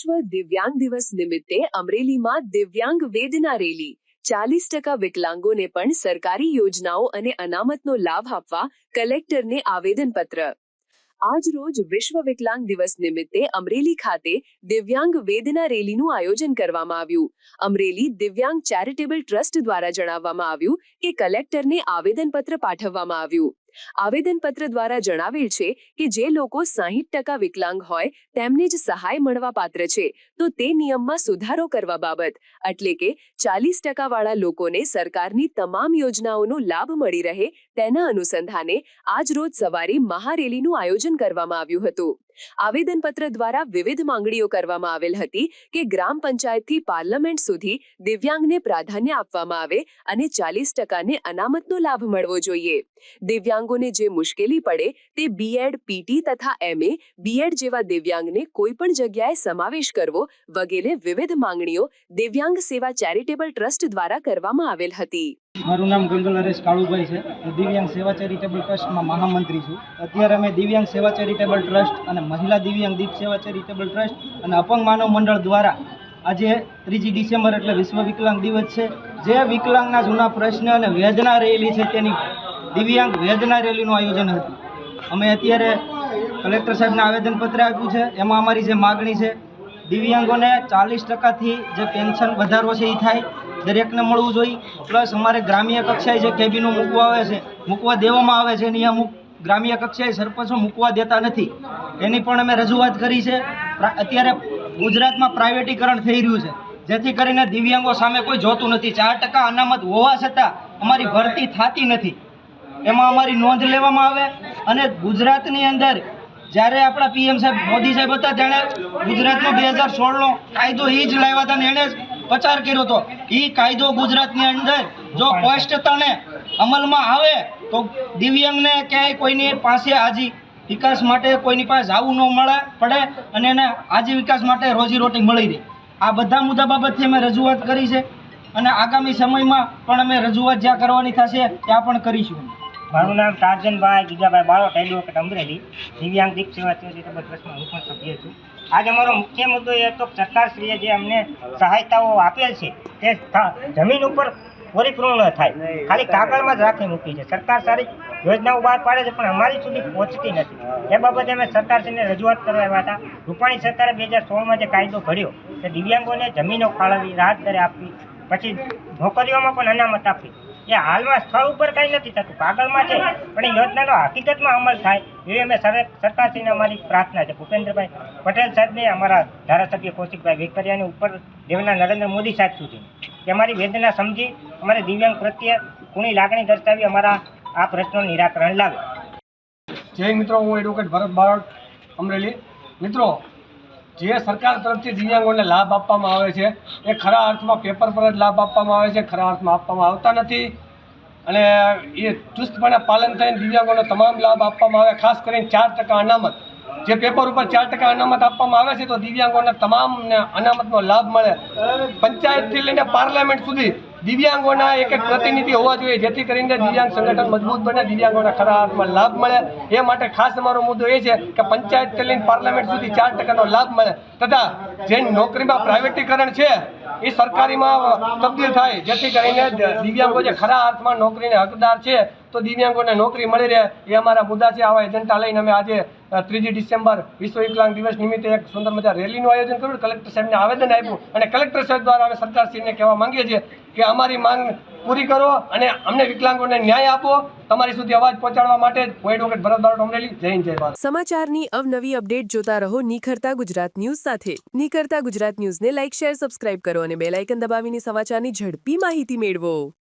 વિશ્વ દિવ્યાંગ દિવસ નિમિત્તે અમરેલીમાં દિવ્યાંગ વેદના રેલી ચાલીસ ટકા વિકલાંગોને પણ સરકારી યોજનાઓ અને અનામતનો લાભ આપવા કલેક્ટરને આવેદનપત્ર આજ રોજ વિશ્વ વિકલાંગ દિવસ નિમિત્તે અમરેલી ખાતે દિવ્યાંગ વેદના રેલીનું આયોજન કરવામાં આવ્યું અમરેલી દિવ્યાંગ ચેરિટેબલ ટ્રસ્ટ દ્વારા જણાવવામાં આવ્યું કે કલેક્ટરને આવેદનપત્ર પાઠવવામાં આવ્યું આવેદનપત્ર દ્વારા જણાવેલ છે કે જે લોકો સાહીઠ ટકા વિકલાંગ હોય તેમને જ સહાય મળવા પાત્ર છે, તો તે નિયમમાં સુધારો કરવા બાબત, એટલે કે ચાલીસ ટકાવાળા લોકોને સરકારની તમામ યોજનાઓનો લાભ મળી રહે તેના અનુસંધાને આજ રોજ સવારે મહારેલીનું આયોજન કરવામાં આવ્યું હતું. આવેદનપત્ર દ્વારા વિવિધ માંગણીઓ કરવામાં આવેલ હતી કે ગ્રામ પંચાયતથી પાર્લામેન્ટ સુધી દિવ્યાંગને પ્રાધાન્ય આપવામાં આવે અને ચાલીસ ટકાને અનામતનો લાભ મળવો જોઈએ. દિવ્યાંગોને જે મુશ્કેલી પડે તે બીએડ પીટી તથા એમએ બીએડ જેવા દિવ્યાંગને કોઈ પણ જગ્યાએ સમાવેશ કરવો વગેરે વિવિધ માંગણીઓ દિવ્યાંગ સેવા ચેરિટેબલ ટ્રસ્ટ દ્વારા કરવામાં આવેલ હતી. મારું નામ ગંગલ હરેશ કાળુભાઈ છે. હું દિવ્યાંગ સેવા ચેરિટેબલ ટ્રસ્ટમાં મહામંત્રી છું. અત્યારે અમે દિવ્યાંગ સેવા ચેરિટેબલ ટ્રસ્ટ અને મહિલા દિવ્યાંગ દીપ સેવા ચેરિટેબલ ટ્રસ્ટ અને અપંગ માનવ મંડળ દ્વારા આજે ત્રીજી ડિસેમ્બર એટલે વિશ્વ વિકલાંગ દિવસ છે. જે વિકલાંગના જૂના પ્રશ્ન અને વેદના રહેલી છે તેની દિવ્યાંગ વેદના રેલીનું આયોજન હતું. અમે અત્યારે કલેક્ટર સાહેબને આવેદનપત્ર આપ્યું છે. એમાં અમારી જે માગણી છે, દિવ્યાંગોને ચાલીસ ટકાથી જે પેન્શન વધારો છે એ થાય. દરેકને મળવું જોઈએ. પ્લસ અમારે ગ્રામ્ય કક્ષાએ જે કેબિનો મૂકવા આવે છે, મૂકવા દેવામાં આવે છે, એની અમુક ગ્રામ્ય કક્ષાએ સરપંચો મૂકવા દેતા નથી. એની પણ અમે રજૂઆત કરી છે. અત્યારે ગુજરાતમાં પ્રાઇવેટીકરણ થઈ રહ્યું છે. જેથી કરીને દિવ્યાંગો સામે કોઈ જોતું નથી. ચાર ટકા અનામત હોવા છતાં અમારી ભરતી થતી નથી. એમાં અમારી નોંધ લેવામાં આવે અને ગુજરાતની અંદર જ્યારે આપણા પીએમ સાહેબ મોદી સાહેબ હતા, તેણે ગુજરાતનો બે હજાર સોળનો કાયદો એ જ લાવ્યા હતા અને એણે પ્રચાર કર્યો હતો. એ કાયદો ગુજરાતની અંદર જો સ્પષ્ટતાને અમલમાં આવે, તો દિવ્યાંગને ક્યાંય કોઈની પાસે આજી વિકાસ માટે કોઈની પાસે જવું ન મળે, પડે અને એને આજી વિકાસ માટે રોજીરોટી મળી રહે. આ બધા મુદ્દા બાબતથી અમે રજૂઆત કરી છે અને આગામી સમયમાં પણ અમે રજૂઆત જ્યાં કરવાની થશે ત્યાં પણ કરીશું. મારું નામ ટાર્જનભાઈ ગીગાભાઈ બાળોટ એડવોકેટ અમરેલી. દિવ્યાંગ દીપ સેવા ટ્રસ્ટમાં હું પણ સભ્ય છું. આજે અમારો મુખ્ય મુદ્દો એ હતો કે સરકારશ્રીએ જે અમને સહાયતાઓ આપેલ છે તે જમીન ઉપર પરિપૂર્ણ ન થાય. ખાલી કાગળમાં જ રાખી મૂકી છે. સરકાર સારી યોજનાઓ બહાર પાડે છે પણ અમારી સુધી પહોંચતી નથી. એ બાબતે અમે સરકારશ્રીને રજૂઆત કરવા આવ્યા હતા. રૂપાણી સરકારે બે હજાર સોળમાં જે કાયદો ઘડ્યો તે દિવ્યાંગોને જમીનો ફાળવવી રાહત દરે આપવી પછી નોકરીઓમાં પણ અનામત આપવી. એ હાલમાં સ્થળ ઉપર કંઈ નથી થતું કાગળમાં છે. પણ એ યોજનાનો હકીકતમાં અમલ થાય, એવી અમે સર- સરકારશ્રીને અમારી પ્રાર્થના છે. ભૂપેન્દ્રભાઈ પટેલ સાહેબને અમારા ધારાસભ્ય કૌશિકભાઈ વેકરિયાની ઉપર દેવના નરેન્દ્ર મોદી સાહેબ સુધી. કે અમારી વેદના સમજી, અમારે દિવ્યાંગ પ્રત્યે કુણી લાગણી દર્શાવી અમારા આ પ્રશ્નનું નિરાકરણ લાવે. જય મિત્રો, હું એડવોકેટ ભરત બારોટ અમરેલી. મિત્રો જે સરકાર તરફથી દિવ્યાંગોને લાભ આપવામાં આવે છે, એ ખરા અર્થમાં પેપર પર જ લાભ આપવામાં આવે છે, ખરા અર્થમાં આપવામાં આવતા નથી. અને એ ચુસ્તપણે પાલન થઈને દિવ્યાંગોને તમામ લાભ આપવામાં આવે, ખાસ કરીને ચાર ટકા અનામત. જે પેપર ઉપર ચાર ટકા અનામત આપવામાં આવે છે, તો દિવ્યાંગોને તમામને અનામતનો લાભ મળે. પંચાયતથી લઈને પાર્લામેન્ટ સુધી દિવ્યાંગોના એક એક પ્રતિનિધિ હોવા જોઈએ, જેથી કરીને દિવ્યાંગ સંગઠન મજબૂત બને, દિવ્યાંગોના ખરા અર્થમાં લાભ મળે. એ માટે ખાસ અમારો મુદ્દો એ છે કે પંચાયતથી લઈને પાર્લામેન્ટ સુધી ચાર ટકાનો લાભ મળે. તથા જે નોકરીમાં પ્રાઇવેટીકરણ છે એ સરકારીમાં તબદીલ થાય. જેથી કરીને દિવ્યાંગો જે ખરા અર્થમાં નોકરીને હકદાર છે, તો દિવ્યાંગોને નોકરી મળી રહે એ અમારા મુદ્દા છે. આવા એજન્ટા લઈને અમે આજે ત્રીજી ડિસેમ્બર વિશ્વ વિકલાંગ દિવસ નિમિત્તે એક સુંદર મજા રેલીનું આયોજન કર્યું. કલેક્ટર સાહેબને આવેદન આપ્યું અને કલેક્ટર સાહેબ દ્વારા અમે સરકારશ્રીને કહેવા માંગીએ છીએ કે અમારી માંગ પૂરી કરો અને અમને વિકલાંગોને ન્યાય આપો. તમારી સુધી અવાજ પહોંચાડવા માટે સમાચારની અવનવી અપડેટ જોતા રહો નિખરતા ગુજરાત ન્યૂઝ સાથે. નિખરતા ગુજરાત ન્યૂઝને લાઇક શેર સબસ્ક્રાઇબ કરો અને બેલ આઇકન દબાવીને સમાચારની ઝડપી માહિતી મેળવો.